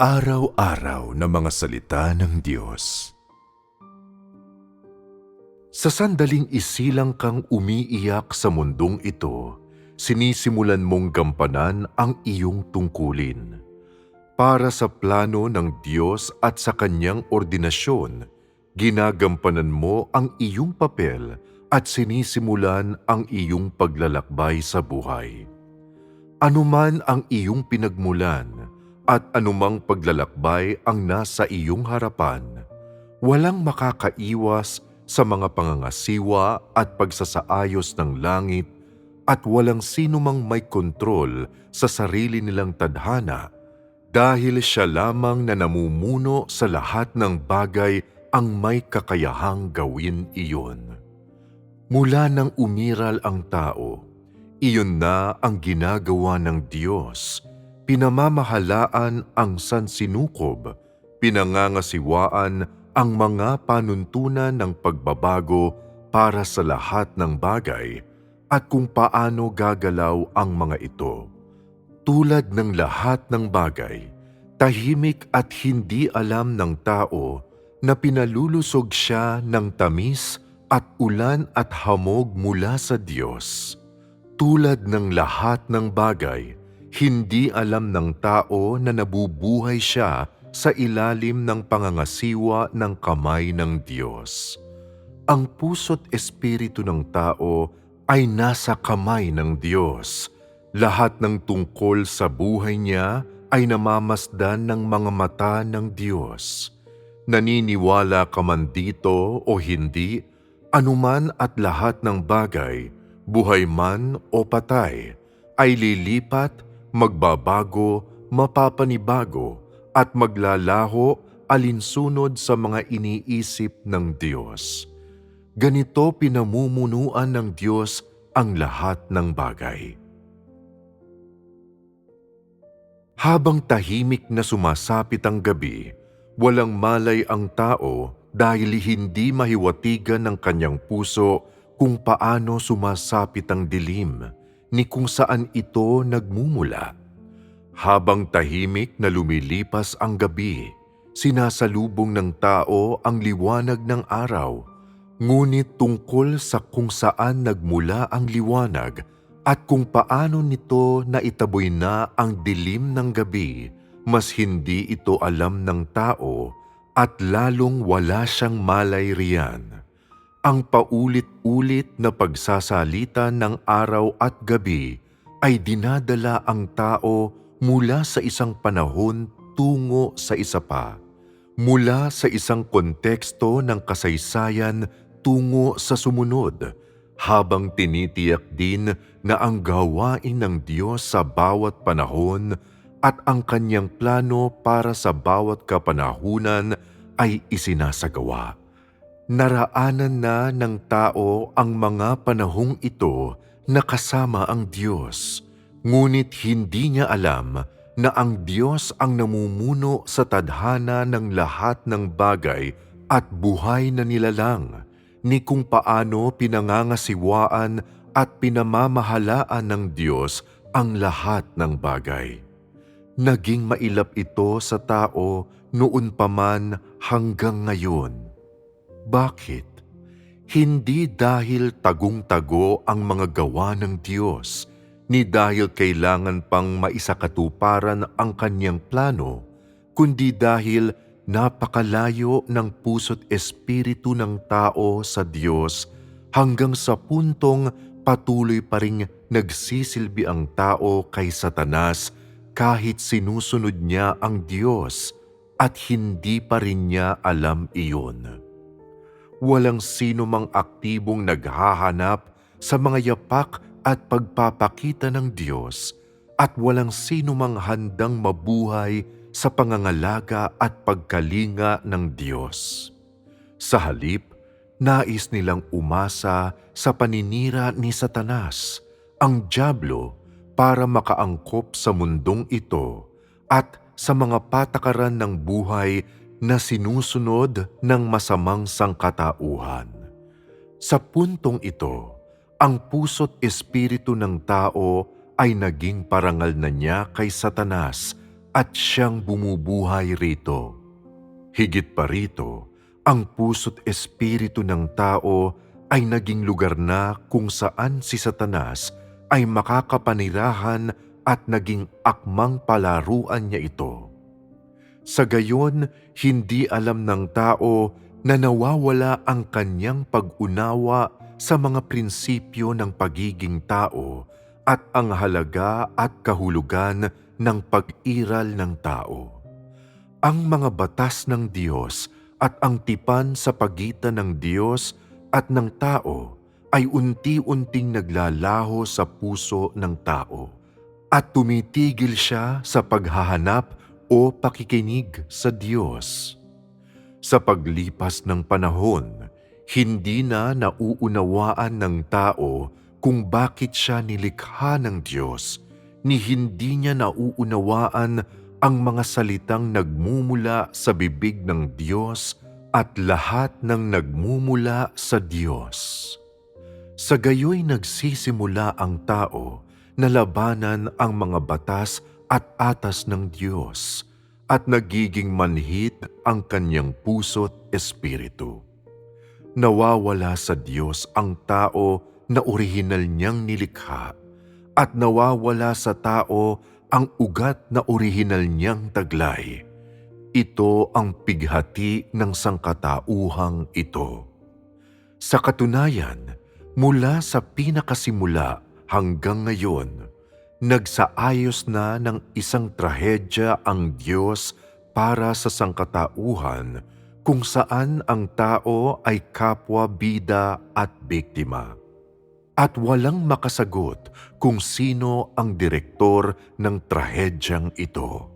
Araw-araw na mga salita ng Diyos. Sa sandaling isilang kang umiiyak sa mundong ito, sinisimulan mong gampanan ang iyong tungkulin. Para sa plano ng Diyos at sa kanyang ordinasyon, ginagampanan mo ang iyong papel at sinisimulan ang iyong paglalakbay sa buhay. Anuman ang iyong pinagmulan at anumang paglalakbay ang nasa iyong harapan, walang makakaiwas sa mga pangangasiwa at pagsasaayos ng langit at walang sino mang may kontrol sa sarili nilang tadhana dahil siya lamang na namumuno sa lahat ng bagay ang may kakayahang gawin iyon. Mula nang umiral ang tao, iyon na ang ginagawa ng Diyos. Pinamamahalaan ang sansinukob, pinangangasiwaan ang mga panuntunan ng pagbabago para sa lahat ng bagay at kung paano gagalaw ang mga ito. Tulad ng lahat ng bagay, tahimik at hindi alam ng tao na pinalulusog siya ng tamis at ulan at hamog mula sa Diyos. Tulad ng lahat ng bagay, hindi alam ng tao na nabubuhay siya sa ilalim ng pangangasiwa ng kamay ng Diyos. Ang puso't espiritu ng tao ay nasa kamay ng Diyos. Lahat ng tungkol sa buhay niya ay namamasdan ng mga mata ng Diyos. Naniniwala ka man dito o hindi, anuman at lahat ng bagay, buhay man o patay, ay lilipat, magbabago, mapapanibago, at maglalaho alinsunod sa mga iniisip ng Diyos. Ganito pinamumunuan ng Diyos ang lahat ng bagay. Habang tahimik na sumasapit ang gabi, walang malay ang tao dahil hindi mahiwatigan ng kanyang puso kung paano sumasapit ang dilim ni kung saan ito nagmumula. Habang tahimik na lumilipas ang gabi, sinasalubong ng tao ang liwanag ng araw, ngunit tungkol sa kung saan nagmula ang liwanag at kung paano nito naitaboy na ang dilim ng gabi, mas hindi ito alam ng tao at lalong wala siyang malay riyan. Ang paulit-ulit na pagsasalita ng araw at gabi ay dinadala ang tao mula sa isang panahon tungo sa isa pa. Mula sa isang konteksto ng kasaysayan tungo sa sumunod, habang tinitiyak din na ang gawain ng Diyos sa bawat panahon at ang kanyang plano para sa bawat kapanahunan ay isinasagawa. Naraanan na ng tao ang mga panahong ito na kasama ang Diyos, ngunit hindi niya alam na ang Diyos ang namumuno sa tadhana ng lahat ng bagay at buhay na nilalang, ni kung paano pinangangasiwaan at pinamamahalaan ng Diyos ang lahat ng bagay. Naging mailap ito sa tao noon pa man hanggang ngayon. Bakit? Hindi dahil tagong-tago ang mga gawa ng Diyos, ni dahil kailangan pang maisakatuparan ang kanyang plano, kundi dahil napakalayo ng puso't espiritu ng tao sa Diyos hanggang sa puntong patuloy pa ring nagsisilbi ang tao kay Satanas kahit sinusunod niya ang Diyos at hindi pa rin niya alam iyon. Walang sino mang aktibong naghahanap sa mga yapak at pagpapakita ng Diyos at walang sino mang handang mabuhay sa pangangalaga at pagkalinga ng Diyos. Sa halip, nais nilang umasa sa paninira ni Satanas, ang Diablo, para makaangkop sa mundong ito at sa mga patakaran ng buhay na sinusunod ng masamang sangkatauhan. Sa puntong ito, ang puso't espiritu ng tao ay naging parangal na niya kay Satanas at siyang bumubuhay rito. Higit pa rito, ang puso't espiritu ng tao ay naging lugar na kung saan si Satanas ay makakapanirahan at naging akmang palaruan niya ito. Sa gayon, hindi alam ng tao na nawawala ang kanyang pag-unawa sa mga prinsipyo ng pagiging tao at ang halaga at kahulugan ng pag-iral ng tao. Ang mga batas ng Diyos at ang tipan sa pagitan ng Diyos at ng tao ay unti-unting naglalaho sa puso ng tao at tumitigil siya sa paghahanap o pakikinig sa Diyos. Sa paglipas ng panahon, hindi na nauunawaan ng tao kung bakit siya nilikha ng Diyos, ni hindi niya nauunawaan ang mga salitang nagmumula sa bibig ng Diyos at lahat ng nagmumula sa Diyos. Sa gayoy nagsisimula ang tao na labanan ang mga batas at atas ng Diyos at nagiging manhid ang kanyang puso't espiritu. Nawawala sa Diyos ang tao na orihinal niyang nilikha at nawawala sa tao ang ugat na orihinal niyang taglay. Ito ang pighati ng sangkatauhang ito. Sa katunayan, mula sa pinakasimula hanggang ngayon, nagsaayos na ng isang trahedya ang Diyos para sa sangkatauhan kung saan ang tao ay kapwa bida at biktima. At walang makasagot kung sino ang direktor ng trahedyang ito.